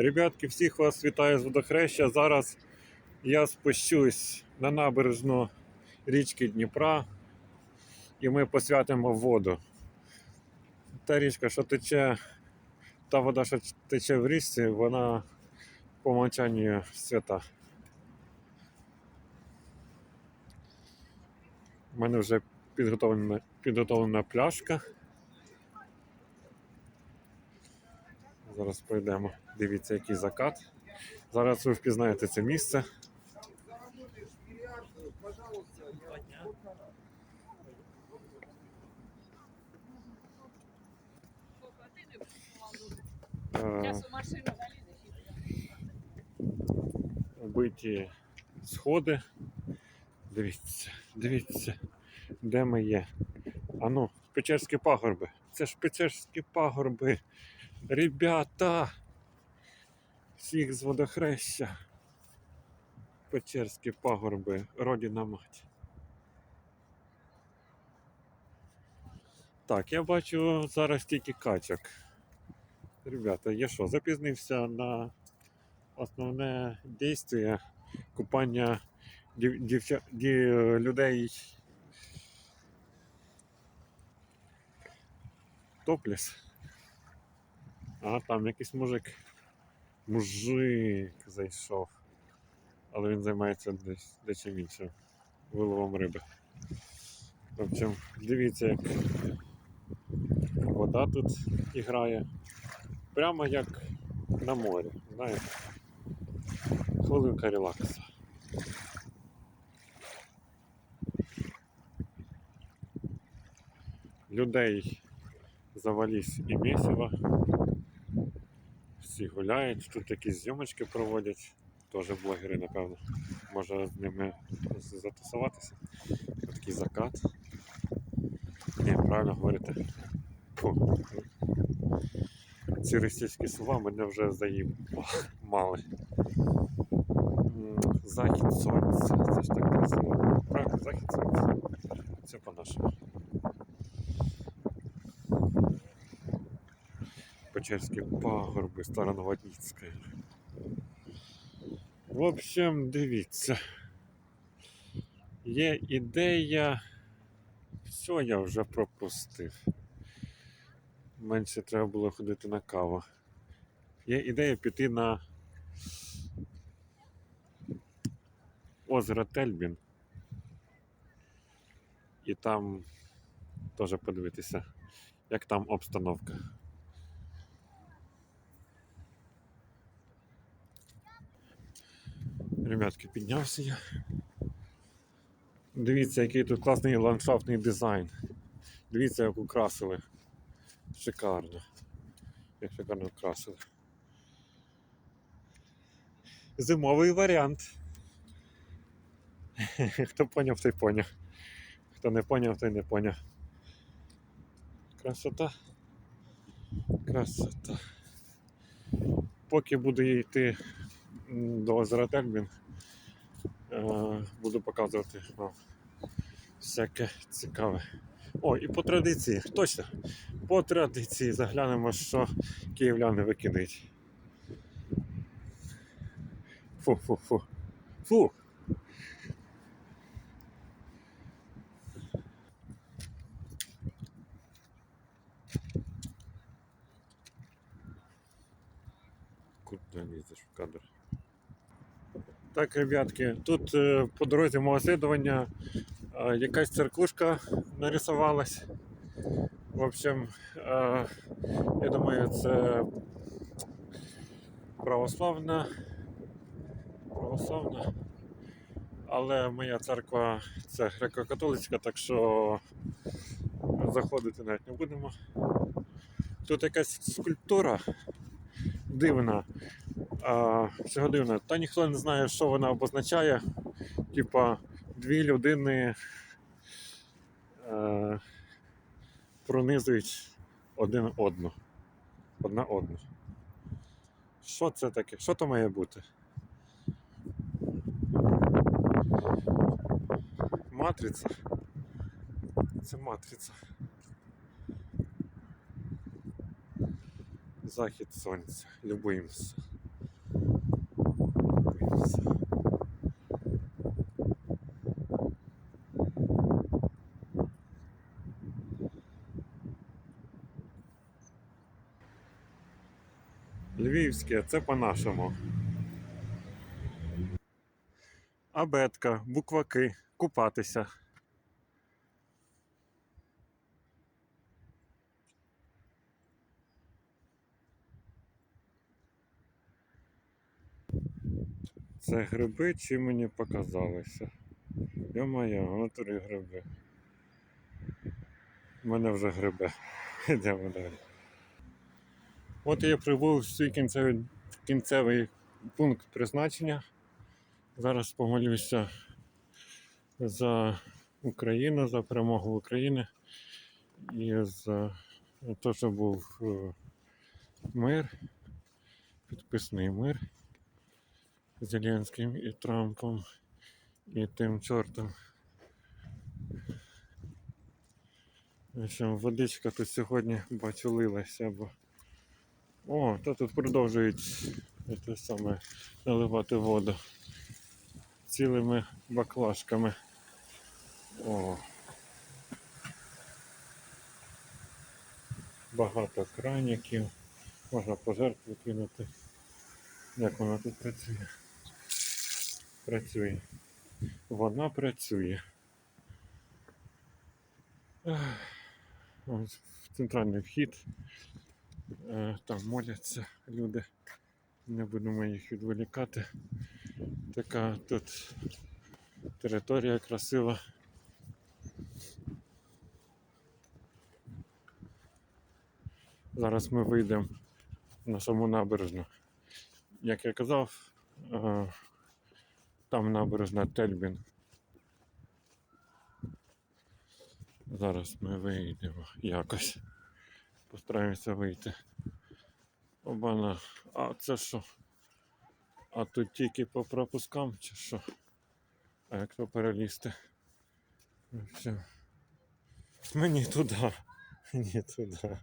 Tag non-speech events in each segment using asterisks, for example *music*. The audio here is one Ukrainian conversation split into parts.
Ребятки, всіх вас вітаю з водохреща. Зараз я спущусь на набережну річки Дніпра і ми посвятимо воду. Та річка, що тече, та вода, що тече в річці, вона по умовчанню свята. У мене вже підготовлена, підготовлена пляшка. Зараз пройдемо. Дивіться, який закат. Зараз ви впізнаєте це місце. Е. Вбиті сходи. Дивіться, дивіться, де ми є. Ану, Печерські пагорби. Це ж Печерські пагорби. Ребята! Всіх з водохреща. Печерські пагорби, родина мать. Так, я бачу зараз тільки качок. Ребята, я що, запізнився на основне дійство купання дів, дівча, ді, людей топліс. А там якийсь мужик. Мужик зайшов. Але він займається десь дечим іншим. Виловом риби. В общем, дивіться, як вода тут іграє. Прямо як на морі, знаєте. Хвилинка релаксу. Людей завалісь і місиво. Всі гуляють, тут якісь зйомочки проводять. Теж блогери, напевно. Може з ними затусуватися. Такий закат. Ні, правильно говорите. Фу. Ці російські слова мене вже заїбали. М, Захід сонця. Це ж так красиво. Правильно, захід сонця. Це по-нашому. Печерські пагорби, Староноводніцька. В общем, дивіться. Є ідея. Все я вже пропустив. Менше треба було ходити на каву. Є ідея піти на озеро Тельбін. І там теж подивитися, як там обстановка. Ребятки, піднявся я. Дивіться, який тут класний ландшафтний дизайн. Дивіться, як украсили. Шикарно. Як шикарно украсили. Зимовий варіант. *laughs* Хто поняв, той поняв. Хто не поняв, той не поняв. Красота. Красота. Поки буду йти до озера Тельбін, е, буду показувати вам всяке цікаве. О, і по традиції, точно, по традиції заглянемо, що київляни викидають. Фу-фу-фу. Фу. Куди лізеш в кадр? Так, ребятки, тут е, по дорозі мого слідування е, якась церквушка нарисувалась. В общем, е, я думаю, це православна. Православна. Але моя церква це греко-католицька, так що заходити навіть не будемо. Тут якась скульптура дивна. А, чого дивно? Та ніхто не знає, що вона обозначає. Типа дві людини е, пронизують один одну. Одна одну. Що це таке? Що то має бути? Матриця. Це матриця. захід сонця. Любуємося. Любуємося. Львівське, це по-нашому. Абетка, букваки, купатися. Це гриби чи мені показалося? Йо-моє, три гриби. У мене вже гриби. *laughs* Йдемо далі. От я прибув в свій кінцевий, кінцевий пункт призначення. Зараз помолюся за Україну, за перемогу України і за те, що був е, мир, підписаний мир Зеленським і Трампом і тим чортом. В водичка тут сьогодні бачу лилася, бо. О, та тут продовжують те саме наливати воду цілими баклажками. О. Багато краніків. Можна пожертву кинути. Як вона тут працює? Працює. Вона працює. Ось центральний вхід. Е, Там моляться люди. Не будемо їх відволікати. Така тут територія красива. Зараз ми вийдемо на саму набережну. Як я казав, е, там набережна Тельбін. Зараз ми вийдемо якось. Постараємося вийти. Обана. А це що? А тут тільки по пропускам чи що? А як то перелізти? Ну, Все. Мені туди. Мені туди.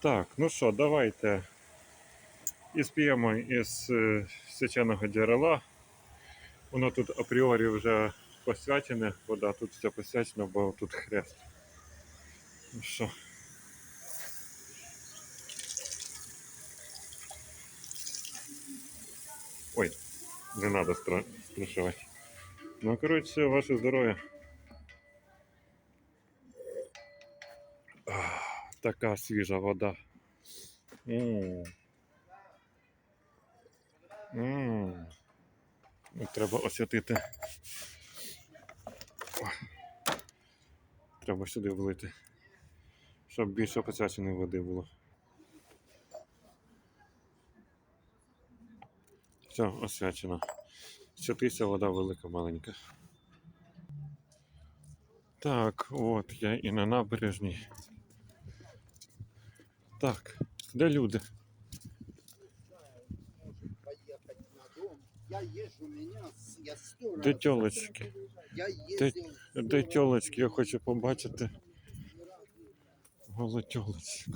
Так, ну що, давайте і сп'ємо із е, свяченого джерела. Воно тут апріорі вже посвячене, вода тут все посвячена, бо тут хрест. Ну що? Ой, не надо стра- страшувати. Ну, коротше, ваше здоров'я. Така свіжа вода. М. М. Ну, Треба освятити. Треба сюди влити. Щоб більше посвяченої води було. Все, освячено. Святися вода велика маленька. Так, от я і на набережній. Так, де люди? Де тьолочки? Ездил. сто тьолочки? Я хочу побачити голу тьолочку.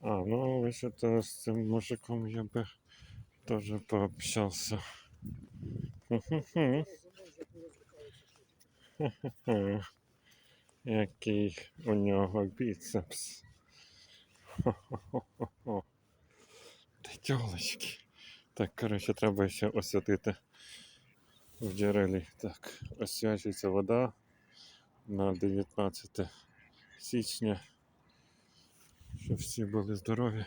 А, ну вообще-то с цим мужиком я пообщался. Хе-хе-хе. Хе-хе-хе. Який у нього біцепс. Хо-хо-хо-хо. Та тьолочки. Так, коротше, треба ще освятити в джерелі. Так, освячується вода на 19 січня. Щоб всі були здорові.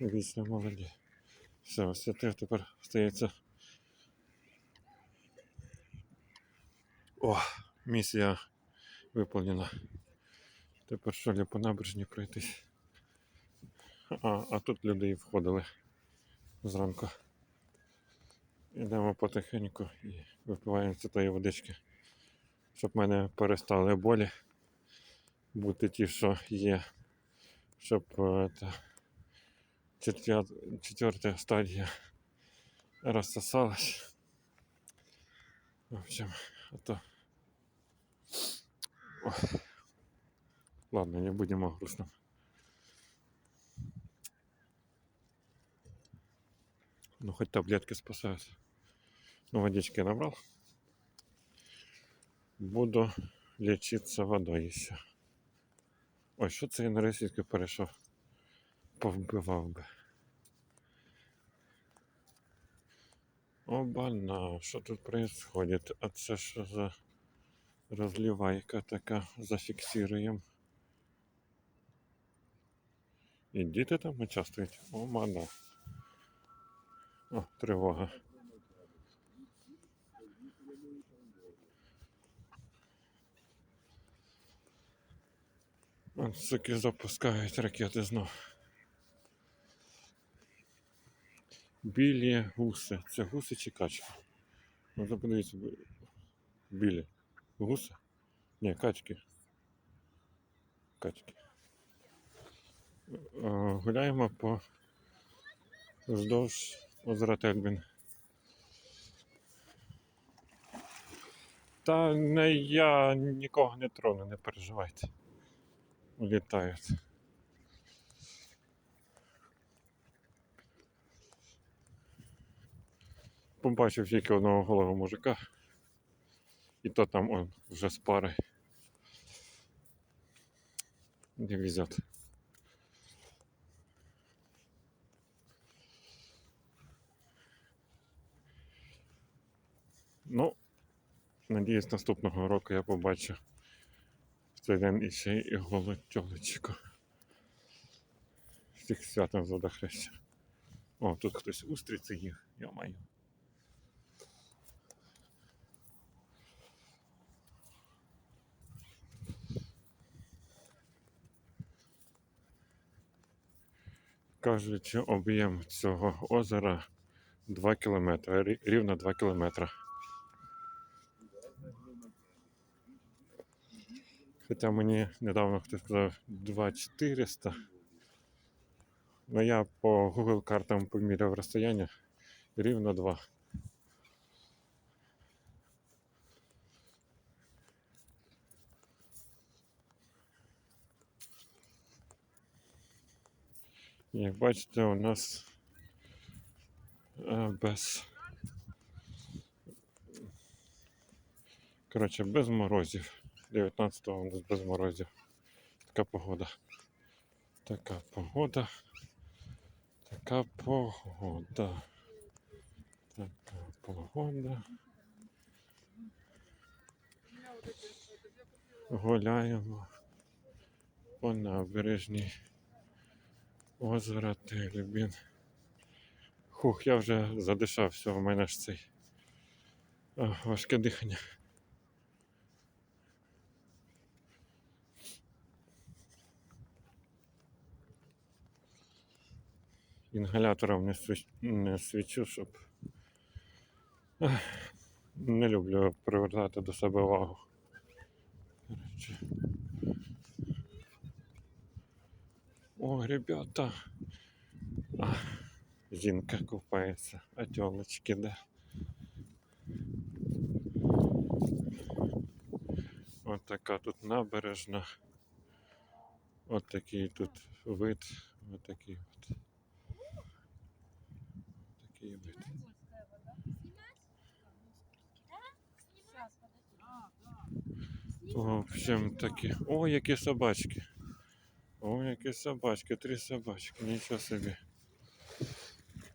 Вічно молоді. Все, освятив, тепер стається. О, місія виповнена. Тепер що ли по набережні пройтись. А, а тут люди і входили зранку. Йдемо потихеньку і випиваємо святої водички, щоб мене перестали болі бути ті, що є, щоб е, та, четвер- четверта стадія розсосалась. В общем, а то... Ладно, не будем о Ну, хоть таблетки спасают. Ну, водички набрал. Буду лечиться водой еще. Ой, що це я на російську перейшов? Повбивав би. Обана, що тут происходит? А це що за розливайка така? Зафіксируємо. І там участвують? О, мана. О, тривога. Вон суки запускають ракети знов. Білі гуси. Це гуси чи качки? Ну, то подивіться. Білі. Гуси? Ні, качки. Качки. Е, Гуляємо по вздовж озера Тельбін. Та не я нікого не трону, не переживайте. Улітають. Побачив тільки одного голого мужика. І то там он вже з пари. Не везет. Ну, надіюсь, наступного року я побачу в цей день іще і голу тьолочку. Всіх святом задохреща. О, тут хтось устриці їв, я маю. Кажуть, об'єм цього озера 2 кілометри, рівно 2 кілометри. Хоча мені недавно хтось сказав 2400. Но я по Google картам поміряв розстояння рівно 2. Як бачите, у нас е, без. Коротше, без морозів. 19-го у нас без морозів. Така погода. Така погода. Така погода. Така погода. Гуляємо по набережній озера Телебін. Хух, я вже задишався, у мене ж цей важке дихання. Інгалятором не, свіч... не свічу, щоб не люблю привертати до себе увагу. О, ребята. А, жінка купається, а тілочки, де? От така тут набережна. От такий тут вид. От такий от. Такий вид. В общем таки. О, які собачки. О, які собачки, три собачки, нічого собі.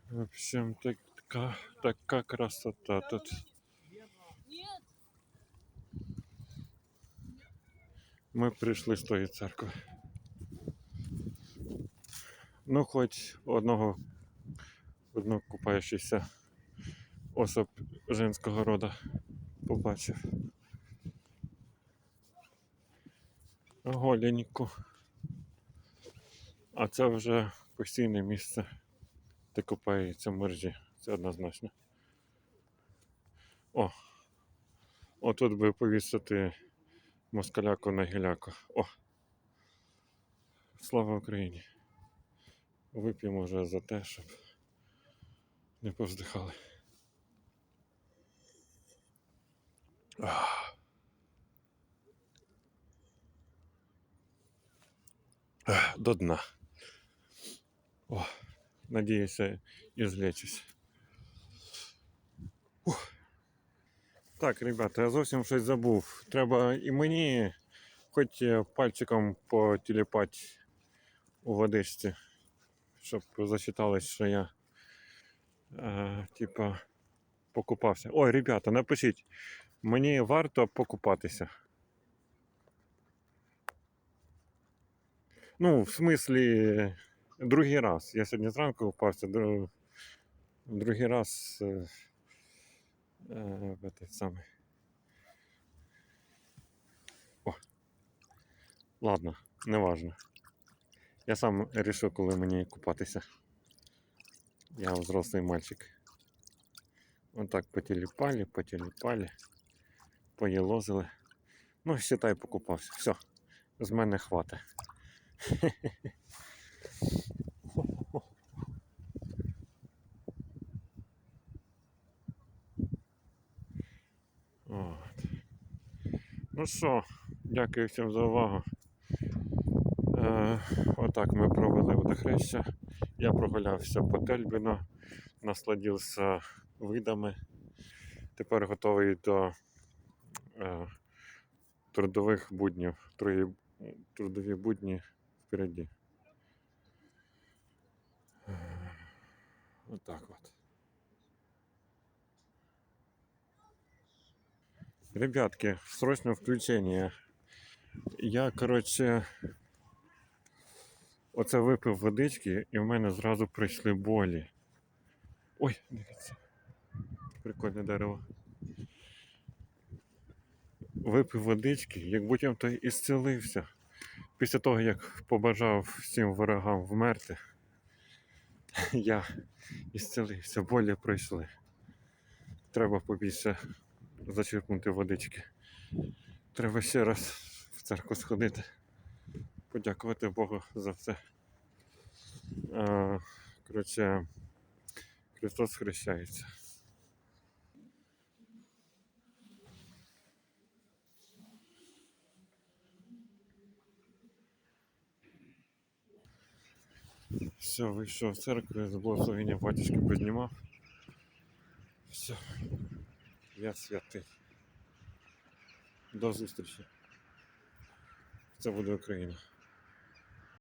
В общем, така, така красота тут. Ми прийшли з тої церкви. Ну, хоч одного, одну купаючися особ женського рода побачив. Голеньку. А це вже постійне місце, де купаються моржі. Це однозначно. О! Отут би повісити москаляку на гіляку. О! Слава Україні! Вип'ємо вже за те, щоб не повздихали. Ах. До дна. О, надіюся, і злечусь. Ух. Так, ребята, я зовсім щось забув. Треба і мені хоч е, пальчиком потіліпати у водичці, щоб засчиталось, що я е, типа покупався. Ой, ребята, напишіть, мені варто покупатися. Ну, в смислі, другий раз. Я сьогодні зранку купався, дру- другий раз е, е, этот самий. О. Ладно, неважно. Я сам вирішив, коли мені купатися. Я взрослий мальчик. Отак потіліпалі, потіліпалі, поїлозили. Ну, считай, покупався. Все, з мене хватить. От. Ну що, дякую всім за увагу. Е, отак ми провели водохреща. Я прогулявся по Тельбіно, насладився видами. Тепер готовий до е, трудових буднів. Трудові будні впереді. Е, Отак от. Ребятки, срочное включение. Я, коротше, оце випив водички, і в мене зразу прийшли болі. Ой, дивіться. Прикольне дерево. Випив водички, як будь то і зцілився. Після того, як побажав всім ворогам вмерти, *laughs* я і зцілився, болі пройшли. Треба побільше зачерпнути водички. Треба ще раз в церкву сходити, подякувати Богу за все. Коротше, Христос хрещається. Все, вийшов з церкви, з благословення батюшки піднімав. Все, я святий. До зустрічі. Це буде Україна.